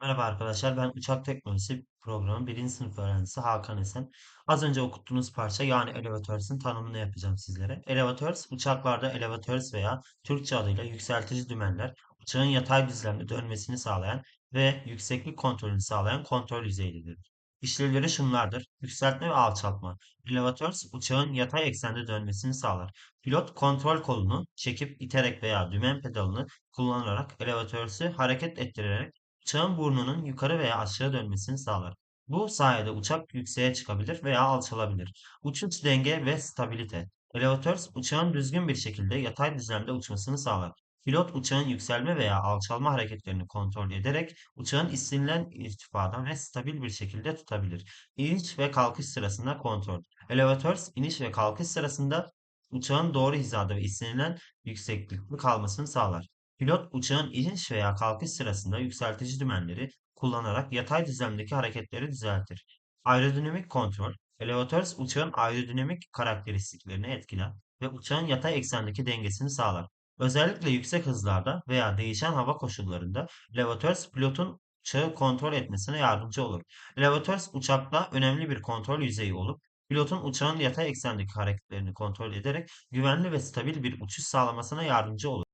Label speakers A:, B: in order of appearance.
A: Merhaba arkadaşlar, ben Uçak Teknolojisi programı birinci sınıf öğrencisi Hakan Esen. Az önce okuttuğunuz parça yani Elevatör'sün tanımını yapacağım sizlere. Elevators, uçaklarda elevators veya Türkçe adıyla yükseltici dümenler, uçağın yatay düzlemde dönmesini sağlayan ve yükseklik kontrolünü sağlayan kontrol yüzeyleridir. İşlevleri şunlardır. Yükseltme ve alçaltma. Elevators, uçağın yatay eksende dönmesini sağlar. Pilot kontrol kolunu çekip iterek veya dümen pedalını kullanarak elevatörsü hareket ettirerek Uçağın burnunun yukarı veya aşağı dönmesini sağlar. Bu sayede uçak yükseğe çıkabilir veya alçalabilir. Uçuş denge ve stabilite. Elevatör uçağın düzgün bir şekilde yatay düzlemde uçmasını sağlar. Pilot uçağın yükselme veya alçalma hareketlerini kontrol ederek uçağın istenilen irtifada ve stabil bir şekilde tutabilir. İniş ve kalkış sırasında kontrol. Elevatör iniş ve kalkış sırasında uçağın doğru hizada ve istenilen yükseklikte kalmasını sağlar. Pilot uçağın iniş veya kalkış sırasında yükseltici dümenleri kullanarak yatay düzlemdeki hareketleri düzeltir. Aerodinamik kontrol, elevatör uçağın aerodinamik karakteristiklerini etkiler ve uçağın yatay eksendeki dengesini sağlar. Özellikle yüksek hızlarda veya değişen hava koşullarında elevatör pilotun uçağı kontrol etmesine yardımcı olur. Elevatör uçakta önemli bir kontrol yüzeyi olup pilotun uçağın yatay eksendeki hareketlerini kontrol ederek güvenli ve stabil bir uçuş sağlamasına yardımcı olur.